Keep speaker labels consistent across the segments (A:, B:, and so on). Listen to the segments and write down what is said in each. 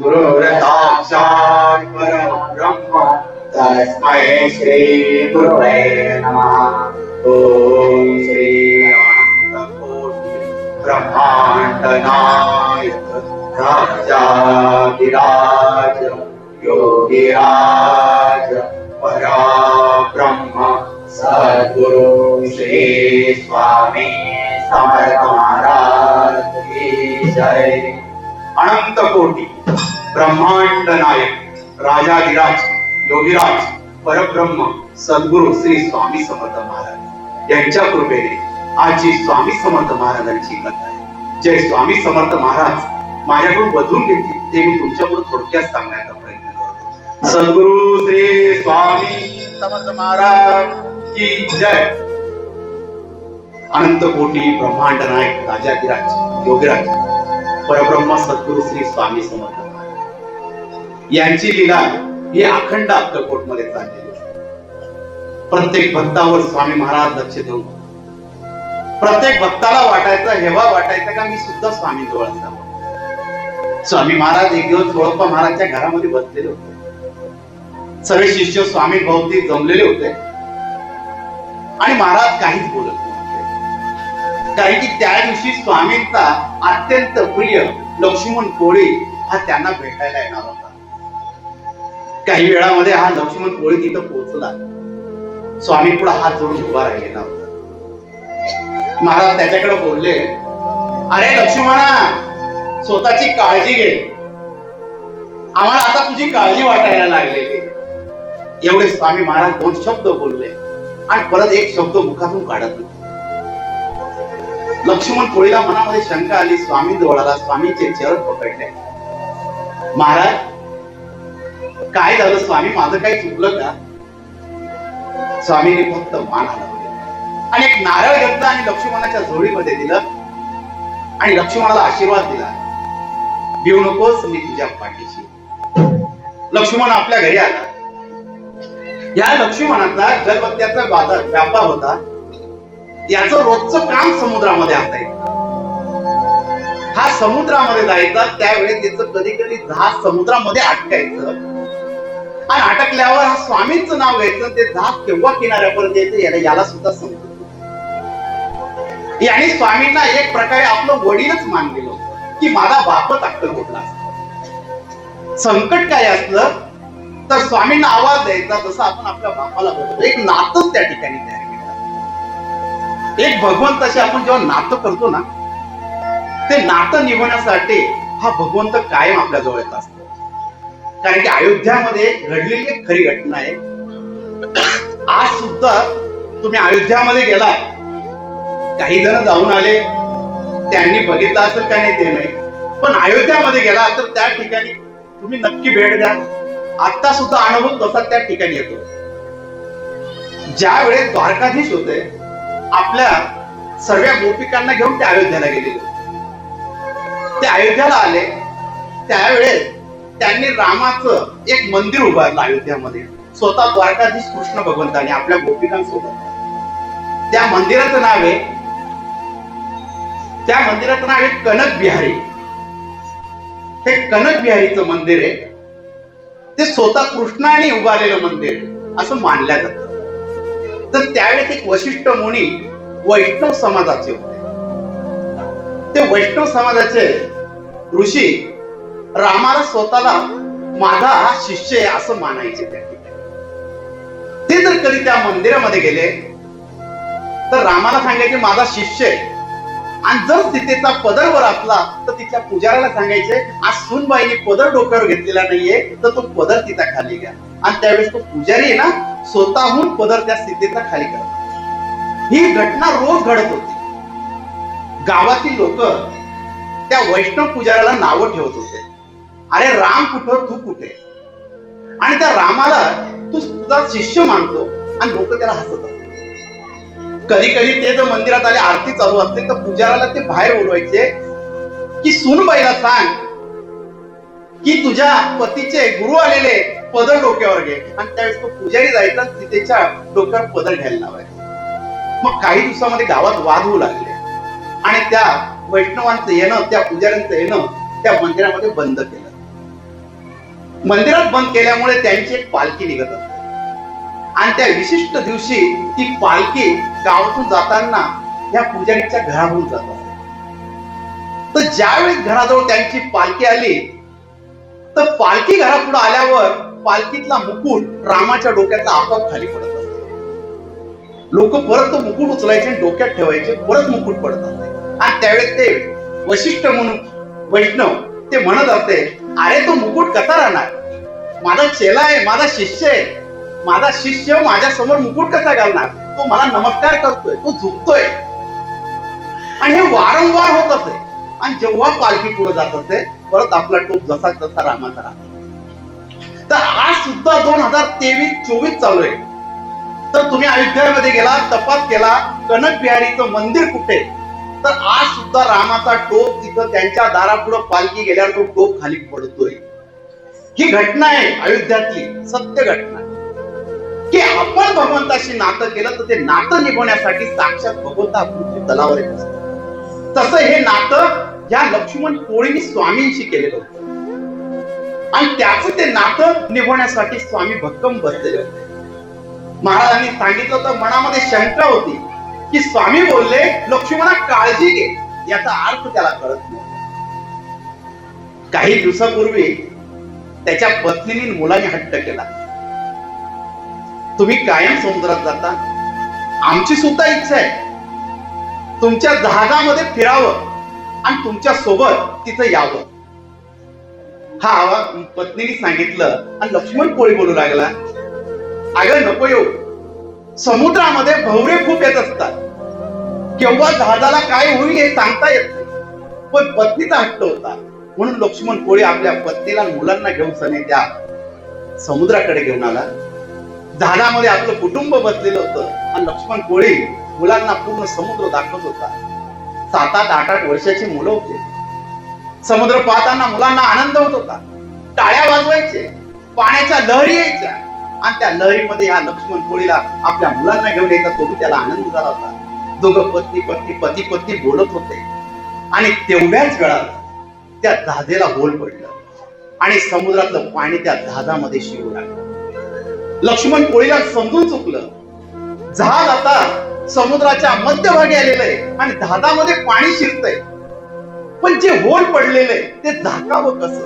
A: गुरुर्साक्षात् परब्रह्म तस्मै नमः ॐ राजाधिराज योगिराज पराब्रह्म सद्गुरु श्री स्वामी समर्थ महाराज की जय अनंत कोटी. ब्रह्मांड नायक राजाधिराज योगीराज परब्रह्म सद्गुरु श्री स्वामी समर्थ महाराज. यांच्या कृपेने आजची स्वामी समर्थ महाराजांची कथा आहे. जय स्वामी समर्थ महाराज. माझ्याकडून बदलून घेतली ते मी तुमच्याकडून थोडक्यात सांगण्याचा प्रयत्न करतो. सद्गुरु श्री स्वामी समर्थ महाराज की जय. अनंत कोटी ब्रह्मांड नायक राजाधिराज योगीराज. परब्रह्म सद्गुरु श्री स्वामी समर्थ यांची लीला ही अखंड अक्कलकोटमध्ये चाललेली प्रत्येक भक्तावर स्वामी महाराज लक्ष देऊन. प्रत्येक भक्ताला वाटायचं हेवा वाटायचं का मी सुद्धा स्वामी जवळ असावं? स्वामी महाराज एक दिवस गोळप्पा महाराजच्या घरामध्ये बसलेले होते. सर्व शिष्य स्वामी भोवती जमलेले होते. आणि महाराज काहीच बोलत नव्हते. कारण की त्या दिवशी स्वामींचा अत्यंत प्रिय लक्ष्मण कोळी हा त्यांना भेटायला येणार होता. काही वेळामध्ये हा लक्ष्मण कोळी तिथं पोहोचला. स्वामी पुढे हात जोडून उभा राहिलेला होता. महाराज त्याच्याकडे बोलले अरे लक्ष्मणा स्वतःची काळजी घे. आम्हाला आता तुझी काळजी वाटायला लागलेली. एवढे स्वामी महाराज दोन शब्द बोलले आणि परत एक शब्द मुखातून काढत होते. लक्ष्मण कोळीला मनामध्ये शंका आली स्वामी जवळ आला स्वामीचे चरण पकडले महाराज काय झालं स्वामी? माझं काही चुकलं का? स्वामीने फक्त मान हलवले. आणि एक नारळ घेतला आणि लक्ष्मणाच्या झोळीमध्ये दिलं. आणि लक्ष्मणाला आशीर्वाद दिला. देऊ नकोस मी तुझ्या पाठीशी. लक्ष्मण आपल्या घरी आला. या लक्ष्मणाचा गलबत्त्याचा बाजार व्यापार होता. याचं रोजचं काम समुद्रामध्ये असायचं हा समुद्रामध्ये जायचा त्यावेळेस त्याचं कधी कधी जहाज समुद्रामध्ये अटकायचं. आणि अटकल्यावर हा स्वामींचं नाव घ्यायचं ते जहाज केव्हा किनाऱ्यापर्यंत यायचं याला याला सुद्धा समजत. याने स्वामींना एक प्रकारे आपलं वडीलच मानलेलं होतं की माझा बापच अक्कलकोटला असतो. संकट काय असलं तर स्वामींना आवाज द्यायचा जसं आपण आपल्या बापाला बोलतो एक नातच त्या ठिकाणी तयार एक भगवंताशी आपण जेव्हा नातं करतो ना ते नातं निभवण्यासाठी हा भगवंत कायम आपल्या जवळ येत असतो. कारण की अयोध्यामध्ये घडलेली एक खरी घटना आहे. आज सुद्धा तुम्ही अयोध्यामध्ये गेला काही जण जाऊन आले. त्यांनी बघितलं असेल का नाही ते नाही. पण अयोध्यामध्ये गेला तर त्या ठिकाणी तुम्ही नक्की भेट द्या. आता सुद्धा अनुभव तसा त्या ठिकाणी येतो. ज्या वेळेस द्वारकाधीश होते आपल्या सर्व गोपिकांना घेऊन ते अयोध्याला गेलेले ते अयोध्याला आले. त्यावेळेस त्यांनी रामाचं एक मंदिर उभारलं अयोध्यामध्ये. स्वतः द्वारकाधीश कृष्ण भगवंताने आपल्या गोपिकांसोबत. त्या मंदिराचं नाव आहे त्या मंदिराचं नाव आहे कनक बिहारी. हे कनक बिहारीचं मंदिर आहे. ते स्वतः कृष्णाने उभारलेलं मंदिर असं मानल्या जातं. तर त्यावेळेस एक वशिष्ठ मुनी वैष्णव समाजाचे होते. ते वैष्णव समाजाचे ऋषी रामाला स्वतःला माझा हा शिष्य आहे असं मानायचे त्या ठिकाणी. ते जर कधी त्या मंदिरामध्ये गेले तर रामाला सांगायचे माझा शिष्य आहे. आणि जर सीतेचा पदर वर असला तर तिच्या पुजाऱ्याला सांगायचे आज सुनबाईने पदर डोक्यावर घेतलेला नाहीये तर तो पदर तिचा खाली घ्या. आणि त्यावेळेस तो पुजारी आहे ना स्वतःहून पदर त्या सीतेचा खाली करत. ही घटना रोज घडत होती. गावातील लोक त्या वैष्णव पुजाऱ्याला नावं ठेवत होते. अरे राम कुठं हो? तू कुठे? आणि त्या रामाला तू तुझा शिष्य मानतो. आणि लोक त्याला हसत कधी कधी ते जर मंदिरात आले आरती चालू असते तर पुजाराला ते बाहेर बोलवायचे की सुनबाईला सांग की तुझ्या पतीचे गुरु आलेले पदर डोक्यावर घे. आणि त्यावेळेस तो पुजारी जायचा सीतेच्या डोक्यावर पदर घ्यायला लावायचा. मग काही दिवसामध्ये गावात वाद होऊ लागले. आणि त्या वैष्णवांचं येणं त्या पुजाऱ्यांचं येणं त्या मंदिरामध्ये बंद केलं. मंदिरात बंद केल्यामुळे त्यांची एक पालखी निघत असते आणि त्या विशिष्ट दिवशी ती पालखी गावातून जाताना या पुजारीच्या घरावरून जात तर ज्यावेळेस घराजवळ त्यांची पालखी आली तर पालखी घरापुढे आल्यावर पालखीतला मुकुट रामाच्या डोक्यातला आपोआप खाली पडत लोक परत तो मुकुट उचलायचे आणि डोक्यात ठेवायचे परत मुकुट पडतात. आणि त्यावेळेस ते वशिष्ठ म्हणून वैष्णव ते म्हणत असते अरे तो मुकुट कसा राहणार? माझा चेला आहे माझा शिष्य आहे. माझा शिष्य माझ्यासमोर मुकुट कसा घालणार? तो मला नमस्कार करतोय तो झुकतोय. आणि हे वारंवार होत असे आणि जेव्हा पालखी पुढे जात असते परत आपला टोप जसा तसा रामाचा राहतो. तर आज सुद्धा दोन हजार तेवीस चोवीस चालू आहे. तर तुम्ही अयोध्यामध्ये गेला तपास केला कनक बिहारीचं मंदिर कुठे? तर आज सुद्धा रामाचा टोप तिथं त्यांच्या दारापुढं पालखी गेल्यावर तो टोप खाली पडतोय. ही घटना आहे अयोध्यातली सत्य घटना. आपण भगवंताशी नातं केलं तर ते नातं निभवण्यासाठी साक्षात भगवंता पृथ्वी तलावर येत असतो तसं हे नातं या लक्ष्मण कोळीनी स्वामींशी केलेलं होतं. आणि त्याच ते नातं निभवण्यासाठी स्वामी भक्कम बसलेले होते. महाराजांनी सांगितलं तर मनामध्ये शंका होती की स्वामी बोलले लक्ष्मणा काळजी घे. याचा अर्थ त्याला कळत नाही. काही दिवसापूर्वी त्याच्या पत्नीने मुलाने हट्ट केला. तुम्ही कायम समुद्रात जाता. आमची सुद्धा इच्छा आहे. तुमच्या जहाजामध्ये फिरावं आणि तुमच्यासोबत तिथं यावं. हा आवाज पत्नीने सांगितलं आणि लक्ष्मण कोळी बोलू लागला. अगं नको येऊ. समुद्रामध्ये भवरे खूप येत असतात. केव्हा जहाजाला काय होईल हे सांगता येत नाही. पण पत्नीचा हट्ट होता. म्हणून लक्ष्मण कोळी आपल्या पत्नीला मुलांना घेऊन सने त्या समुद्राकडे घेऊन आला. जहाजामध्ये आपलं कुटुंब बसलेलं होतं. आणि लक्ष्मण कोळी मुलांना पूर्ण समुद्र दाखवत होता. सात आठ आठ आठ वर्षाची मुलं होती. समुद्र पाहताना मुलांना आनंद होत होता. टाळ्या वाजवायचे. पाण्याच्या लहरी यायच्या. आणि त्या लहरीमध्ये या लक्ष्मण कोळीला आपल्या मुलांना घेऊन यायचा. तो त्याला आनंद झाला होता. दोघं पत्नी पत्नी पती पत्नी बोलत होते. आणि तेवढ्याच वेळात त्या जहाजेला होल पडलं. आणि समुद्रातलं पाणी त्या जहाजामध्ये शिरू लागलं. लक्ष्मण कोळीला समजून चुकलं. जहाज आता समुद्राच्या मध्यभागी आलेलं आहे आणि जहाजामध्ये पाणी शिरतंय. पण जे होल पडलेलं आहे ते झाकावं कसं?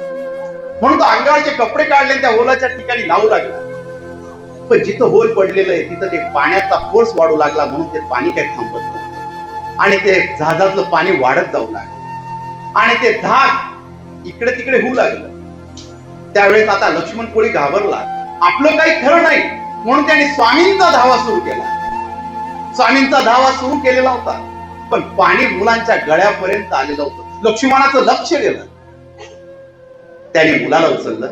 A: म्हणून तो अंगावरचे कपडे काढले त्या होलाच्या ठिकाणी लावू लागला. पण जिथं होल पडलेलं आहे तिथं ते पाण्याचा फोर्स वाढू लागला म्हणून ते पाणी काही थांबत नव्हतं. आणि ते जहाजातलं पाणी वाढत जाऊ लागलं. आणि ते जहाज इकडे तिकडे होऊ लागलं. त्यावेळेस आता लक्ष्मण कोळी घाबरला. आपलं काही खरं नाही. म्हणून त्याने स्वामींचा धावा सुरू केला. स्वामींचा धावा सुरू केलेला होता. पण पाणी मुलांच्या गळ्यापर्यंत आलेलं होतं. लक्ष्मणाचं लक्ष गेलं. त्याने मुलाला उचललं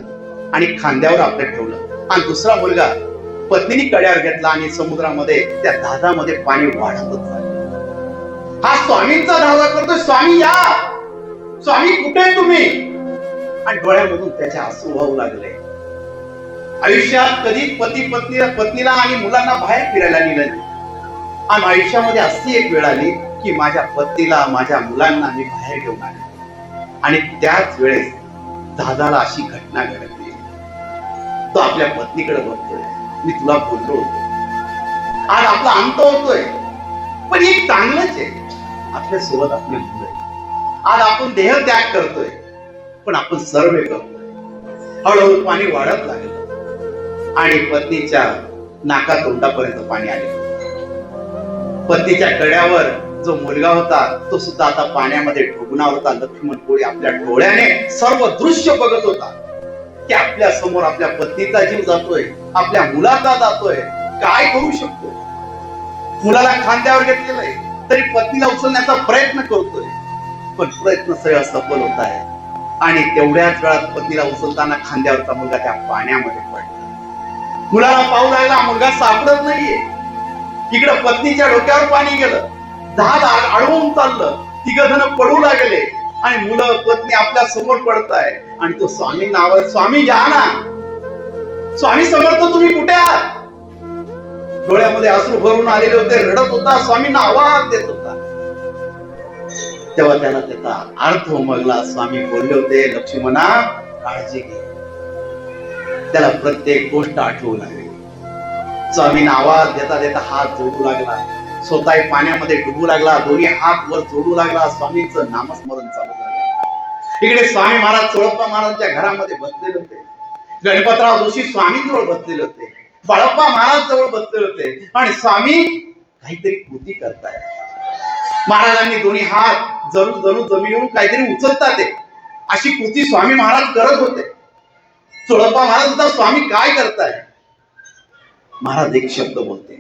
A: आणि खांद्यावर आपलं ठेवलं. आणि दुसरा मुलगा पत्नीने कड्यावर घेतला आणि समुद्रामध्ये त्या जहाजामध्ये पाणी वाढत चाललं हा स्वामींचा धावा करतोय. स्वामी या. स्वामी कुठे आहे तुम्ही? आणि डोळ्यामधून त्याचे आसू वाहू लागले. आयुष्यात कधी पती पत्नीला पत्नीला आणि मुलांना बाहेर फिरायला नेलं नाही. आणि आयुष्यामध्ये अशी एक वेळ आली की माझ्या पत्नीला माझ्या मुलांना मी बाहेर घेऊन आले. आणि त्याच वेळेस दादाला अशी घटना घडली. तो आपल्या पत्नीकडे बघतोय. मी तुला बोललो होतो. आज आपला अंत होतोय. पण एक चांगलंच आहे. आपल्यासोबत आपले मुलं आज आपण देह त्याग करतोय. पण आपण सर्व करतोय हळूहळू पाणी वाढत लागलं. आणि पत्नीच्या नाका तोंडापर्यंत पाणी आले. पत्नीच्या कड्यावर जो मुलगा होता तो सुद्धा आता पाण्यामध्ये डुबणार होता. लक्ष्मण कोळी आपल्या डोळ्याने सर्व दृश्य बघत होता. की आपल्यासमोर आपल्या पत्नीचा जीव जातोय आपल्या मुलाचा जातोय. काय करू शकतो? मुलाला खांद्यावर घेतलेलंय तरी पत्नीला उचलण्याचा प्रयत्न करतोय. पण प्रयत्न सगळा सफल होत आहे. आणि तेवढ्याच वेळात पत्नीला उचलताना खांद्यावरचा मुलगा त्या पाण्यामध्ये पडला. मुलाला पाहू लागला मुलगा सापडत नाहीये. तिकडे पत्नीच्या डोक्यावर पाणी गेलं. दहा आ- चाललं. तिघ जण पडू लागले. आणि मुलं पत्नी आपल्यासमोर पडताय. आणि तो स्वामी नाव स्वामी घ्या ना स्वामी समर्थ तुम्ही कुठे आहात? डोळ्यामध्ये अश्रू भरून आलेले होते रडत होता स्वामींना आवाज देत होता. तेव्हा त्याला त्याचा अर्थ उमगला स्वामी बोलले होते लक्ष्मणा काळजी घे. त्याला प्रत्येक गोष्ट आठवू लागली. स्वामींना आवाज देता देता हात जोडू लागला. स्वतः पाण्यामध्ये डुबू लागला. दोन्ही हात वर जोडू लागला. स्वामींचं नामस्मरण चालू झालं. इकडे स्वामी महाराज चोळप्पा महाराजांच्या घरामध्ये बसलेले होते. गणपतराव जोशी स्वामींजवळ बसलेले होते. बाळप्पा महाराज जवळ बसलेले होते. आणि स्वामी काहीतरी कृती करताय महाराजांनी दोन्ही हात जरूर जरूर जमिनीवरून काहीतरी उचलतात ते अशी कृती स्वामी महाराज करत होते. चोळप्पा महाराज सुद्धा स्वामी काय करताय? महाराज एक शब्द बोलते.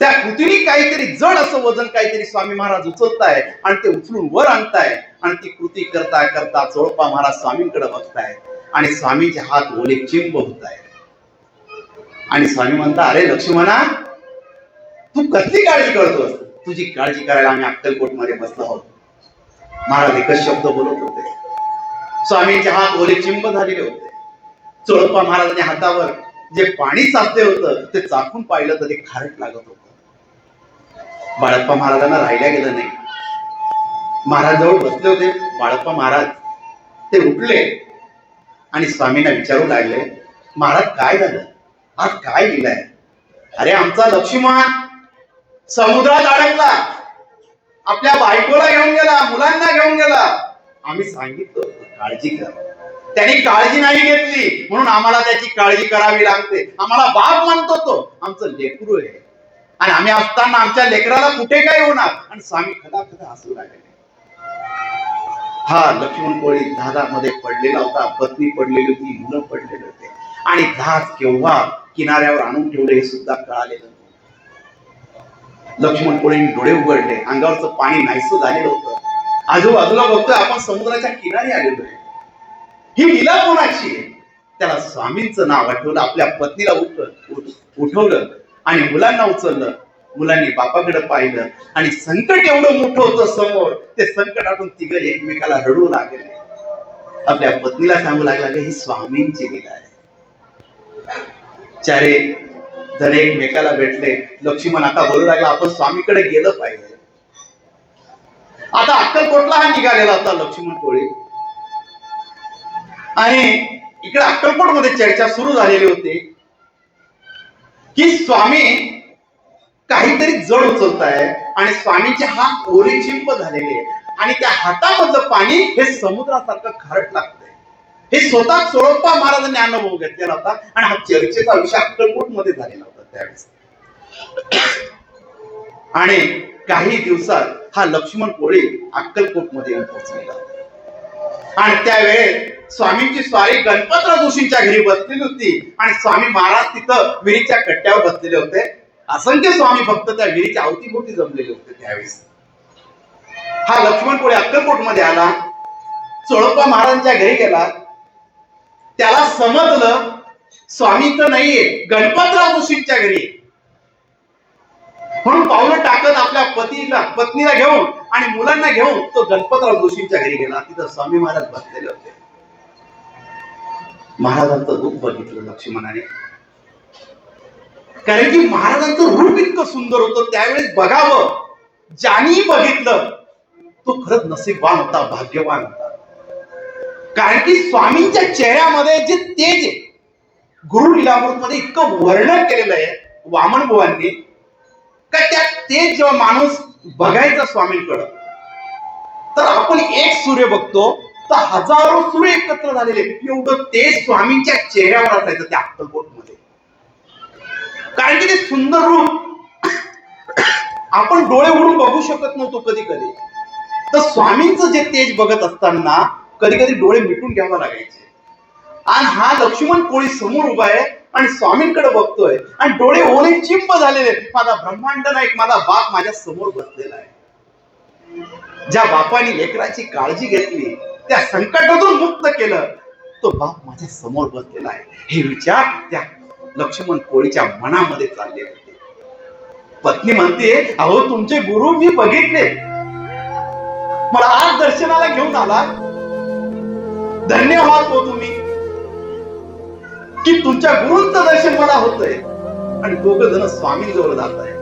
A: त्या कृतीने काहीतरी जड असं वजन काहीतरी स्वामी महाराज उचलताय आणि ते उचलून वर आणताय आणि ती कृती करता करता चोळप्पा महाराज स्वामींकडे बघताय आणि स्वामीचे हात ओले चिंब होत आणि स्वामी म्हणता अरे लक्ष्मणा तू कसली काळजी करतोस? तुझी काळजी करायला आम्ही अक्कलकोटमध्ये बसलो आहोत. महाराज एकच शब्द बोलत होते. स्वामींचे हात ओले चिंब झालेले होते. चोळप्पा महाराजांनी हातावर जे पाणी चाचले होतं ते चाकून पाहिलं तर ते खारट लागत होत. बाळप्पा महाराजांना राहिल्या गेलं नाही. महाराज जवळ बसले होते. बाळप्पा महाराज ते उठले आणि स्वामींना विचारू लागले महाराज काय झालं? आज काय लिहिलंय? अरे आमचा लक्ष्मण समुद्रात अडकला. आपल्या बायकोला घेऊन गेला मुलांना घेऊन गेला. आम्ही सांगितलं होतं, काळजी करा. त्यांनी काळजी नाही घेतली. म्हणून आम्हाला त्याची काळजी करावी लागते. आम्हाला बाप म्हणतो तो आमचं लेकरू आहे. आणि आम्ही असताना आमच्या लेकराला कुठे काय होणार? आणि स्वामी खदा खदा हसू लागले. हा लक्ष्मण कोळी मध्ये पडलेला होता. पत्नी पडलेली होती मुलं पडलेले होते. आणि जहाज केव्हा किनाऱ्यावर आणून ठेवले हे सुद्धा कळालेलं लक्ष्मण कोळीने डोळे उघडले. अंगावरचं पाणी नाहीस झालेलं होतं. आजूबाजूला बघतोय आपण समुद्राच्या किनारी आलेलो आहे. ही लीला कोणाची आहे? त्याला स्वामींचं नाव आठवलं आपल्या पत्नीला उठ उठवलं आणि मुलांना उचललं. मुलांनी बापाकडे पाहिलं आणि संकट एवढं मोठं होतं समोर ते संकटातून तिघ एकमेकाला रडू लागले. आपल्या पत्नीला सांगू लागला की ही स्वामींची लीला आहे. चारे जण एकमेकाला भेटले. लक्ष्मण आता बोलू लागला आपण स्वामीकडे गेलं पाहिजे. आता अक्कलकोटला हा निघालेला होता लक्ष्मण कोळी. आणि इकडे अक्कलकोटमध्ये चर्चा सुरू झालेली होती की स्वामी काहीतरी जड उचलताय आणि स्वामीचे हात ओले झालेले आणि त्या हातामधलं पाणी हे समुद्रासारखं खारट लागतंय. हे स्वतः सोळप्पा महाराजांनी अनुभव घेतलेला होता आणि हा चर्चेचा विषय अक्कलकोटमध्ये झालेला होता त्यावेळेस. आणि काही दिवसात हा लक्ष्मण कोळी अक्कलकोटमध्ये येऊन पोहोचलेला होता. आणि त्यावेळेस स्वामींची स्वारी गणपतराव जोशींच्या घरी बसलेली होती. आणि स्वामी महाराज तिथं विहिरीच्या कट्ट्यावर बसलेले होते. असंख्य स्वामी भक्त त्या विहिरीच्या अवतीभोवती जमलेले होते त्यावेळेस. हा लक्ष्मण कोळी अक्कलकोटमध्ये आला. चोळप्पा महाराजांच्या घरी गेला. त्याला समजलं स्वामी तर नाहीये गणपतराव जोशींच्या घरी. आहे. म्हणून पावलं टाकत आपल्या पतीला पत्नीला घेऊन आणि मुलांना घेऊन तो गणपतराव जोशींच्या घरी गेला. तिथं स्वामी महाराज बसलेले होते. महाराजांचं दुःख बघितलं लक्ष्मणाने. कारण की महाराजांचं रूप इतकं सुंदर होतं त्यावेळेस बघावं. ज्यानी बघितलं तो खरंच नसीबवान होता भाग्यवान होता. कारण की स्वामींच्या चेहऱ्यामध्ये जे तेज गुरु लीलामृत मध्ये इतकं वर्णन केलेलं आहे वामन बुवांनी का त्या तेज जेव्हा माणूस बघायचा स्वामींकडं तर आपण एक सूर्य बघतो तर हजारो सूर्य एकत्र झालेले एवढं तेज स्वामींच्या चेहऱ्यावर असायचं त्या अक्कलकोटमध्ये कारण की ते सुंदर रूप आपण डोळे उघडून बघू शकत नव्हतो कधी कधी तर स्वामींचं जे तेज बघत असताना कधी कधी डोळे मिटून घ्यावा लागायचे. आणि हा लक्ष्मण कोळी समोर उभा आहे आणि स्वामींकडे बघतोय. आणि डोळे ओले चिंब झालेले. माझा ब्रह्मांड नाईक माझा बाप माझ्यासमोर बसलेला आहे. ज्या बापाने लेकराची काळजी घेतली त्या संकटातून मुक्त केलं तो बाप माझ्यासमोर बसलेला आहे. हे विचार त्या लक्ष्मण कोळीच्या मनामध्ये चालले होते. पत्नी म्हणते अहो तुमचे गुरु मी बघितले. मला आज दर्शनाला घेऊन आला. धन्यवाद हो तुम्ही. की तुमच्या गुरुंचं दर्शन मला होतंय. आणि दोघ जण स्वामींजवळ जात आहे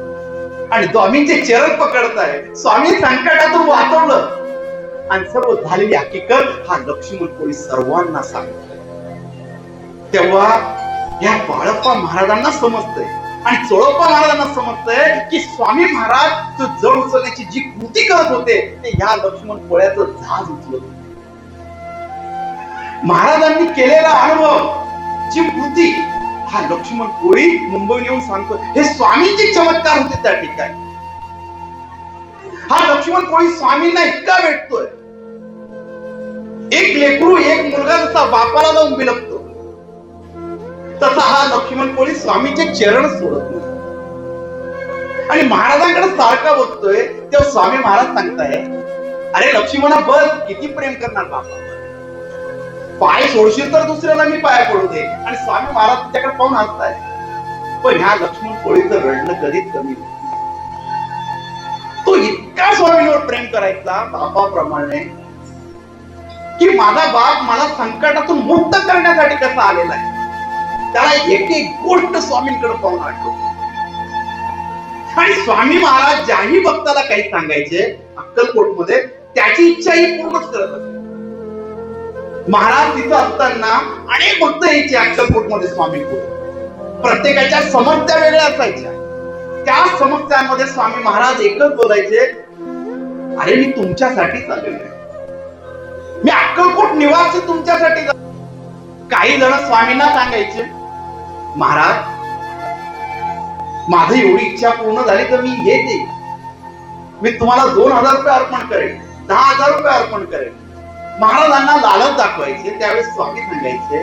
A: आणि स्वामींचे चरण पकडताय. स्वामी संकटातून वाचवलं. आणि सर्व झालेली हकीकत हा लक्ष्मण कोळी सर्वांना सांगतो तेव्हा या बाळप्पा महाराजांना समजतंय. आणि चोळप्पा महाराजांना समजतंय की स्वामी महाराज तो जड उचलण्याची जी कृती करत होते ते ह्या लक्ष्मण कोळ्याचं जहाज उचलत होते. महाराजांनी केलेला अनुभव जी कृती हा लक्ष्मण कोळी मुंबईहून येऊन सांगतो हे स्वामींचे चमत्कार होते त्या ठिकाणी. हा लक्ष्मण कोळी स्वामींना इतका भेटतोय. एक लेकरू एक मुलगा जसा बापाला जाऊन बिलपतो तसा हा लक्ष्मण कोळी स्वामीचे चरण सोडत नाही. आणि महाराजांकडे सारखा बघतोय तेव्हा स्वामी महाराज सांगताय अरे लक्ष्मणा बस किती प्रेम करणार बापा. पाय सोडशील तर दुसऱ्याला मी पाया पडू दे. आणि स्वामी महाराज त्याच्याकडे पाहून हसताय पण ह्या लक्ष्मण कोळीचं रडणं कधीच कमी तो इतका स्वामींवर प्रेम करायचा बापाप्रमाणे की माझा बाप मला संकटातून मुक्त करण्यासाठी कसा आलेला आहे. त्याला एक एक गोष्ट स्वामींकडे पाहून आठवतो. आणि स्वामी महाराज ज्याही भक्ताला काही सांगायचे अक्कलकोटमध्ये त्याची इच्छाही पूर्णच करत असते. महाराज तिथं असताना अनेक भक्त यायचे अक्कलकोटमध्ये स्वामी प्रत्येकाच्या समस्या वेगळ्या असायच्या. त्या समस्यांमध्ये स्वामी महाराज एकच बोलायचे अरे मी तुमच्यासाठी चाललेलो आहे मी अक्कलकोट निवासी तुमच्यासाठी काही जण स्वामींना सांगायचे महाराज माझं एवढी इच्छा पूर्ण झाली तर मी हे देईन मी तुम्हाला दोन हजार रुपये अर्पण करेन दहा हजार रुपये अर्पण करेन. महाराजांना लालच दाखवायचे त्यावेळेस स्वामी सांगायचे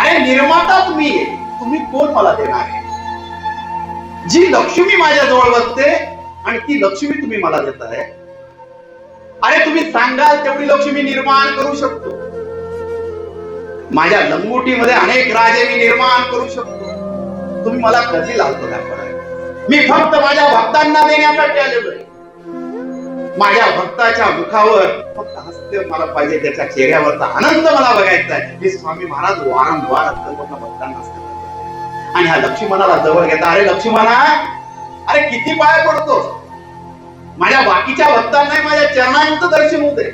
A: अरे निर्माता तुम्ही तुम्ही कोण मला देणार आहे? जी लक्ष्मी माझ्या जवळ बसते आणि ती लक्ष्मी तुम्ही मला देताय अरे तुम्ही सांगाल तेवढी लक्ष्मी निर्माण करू शकतो. माझ्या लंगोटीमध्ये अनेक राजे मी निर्माण करू शकतो. तुम्ही मला कधी लालतो दाखवाय मी फक्त माझ्या भक्तांना देण्यासाठी आलेलो आहे. माझ्या भक्ताच्या मुखावर फक्त हास्य मला पाहिजे त्याच्या चेहऱ्यावरचा आनंद मला बघायचा आहे. हे स्वामी महाराज वारंवार भक्तांना आणि हा लक्ष्मणाला जवळ घेता अरे लक्ष्मणा अरे किती पाय पडतो? माझ्या बाकीच्या भक्तांना माझ्या चरणांचं दर्शन होते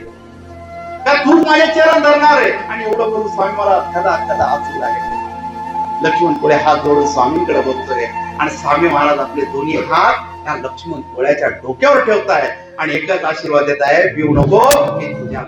A: का तूच माझे चरण धरणार आहे? आणि एवढं करून स्वामी मला कदा कदा हसू लागेल. लक्ष्मण पुढे हात जोडून स्वामींकडे बघतोय. आणि स्वामी महाराज आपले दोन्ही हात त्या लक्ष्मण कोळ्याच्या डोक्यावर ठेवताय आणि एकच आशीर्वाद देत आहे पिऊ नको मी तुझ्या